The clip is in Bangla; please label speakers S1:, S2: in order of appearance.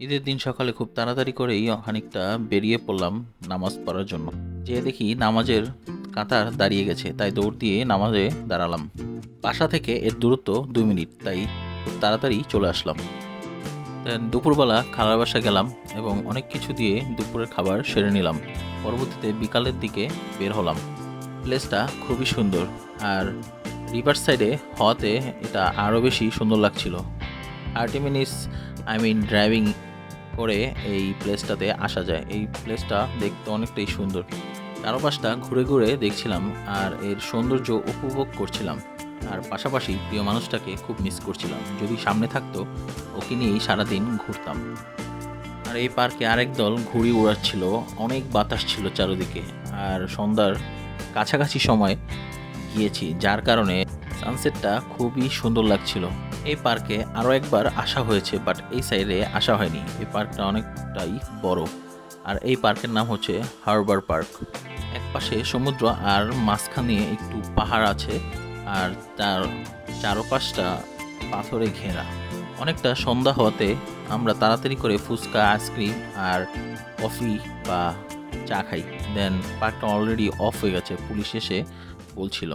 S1: ঈদের দিন সকালে খুব তাড়াতাড়ি করেই খানিকটা বেরিয়ে পড়লাম নামাজ পড়ার জন্য। যে দেখি নামাজের কাতার দাঁড়িয়ে গেছে, তাই দৌড় দিয়ে নামাজে দাঁড়ালাম। বাসা থেকে এর দূরত্ব দুই মিনিট, তাই তাড়াতাড়ি চলে আসলাম। দুপুরবেলা খালার বাসা গেলাম এবং অনেক কিছু দিয়ে দুপুরের খাবার সেরে নিলাম। পরবর্তীতে বিকালের দিকে বের হলাম। প্লেসটা খুবই সুন্দর, আর রিভার সাইডে হওয়াতে এটা আরও বেশি সুন্দর লাগছিল। Thirty minutes I mean driving করে এই প্লেসটাতে আসা যায়। এই প্লেসটা দেখতে অনেকটাই সুন্দর। চারপাশটা ঘুরে ঘুরে দেখছিলাম আর এর সৌন্দর্য উপভোগ করছিলাম। আর পাশাপাশি প্রিয় মানুষটাকে খুব মিস করছিলাম। যদি সামনে থাকতো, ওকে নিয়েই সারাদিন ঘুরতাম। আর এই পার্কে আরেক দল ঘুড়ি উড়াচ্ছিল। অনেক বাতাস ছিল চারিদিকে। আর সন্ধ্যার কাছাকাছি সময় গিয়েছি, যার কারণে সানসেটটা খুবই সুন্দর লাগছিল। এই পার্কে আরও একবার আসা হয়েছে বাট এই সাইডে আসা হয়নি। এই পার্কটা অনেকটাই বড়। আর এই পার্কের নাম হচ্ছে হারবার পার্ক এক পাশে সমুদ্র আর মাঝখানে একটু পাহাড় আছে, আর তার চারপাশটা পাথরে ঘেরা। অনেকটা সন্ধ্যা হওয়াতে আমরা তাড়াতাড়ি করে ফুচকা, আইসক্রিম আর কফি বা চা খাই। দেন পার্কটা অলরেডি অফ হয়ে গেছে। পুলিশ এসে বলছিল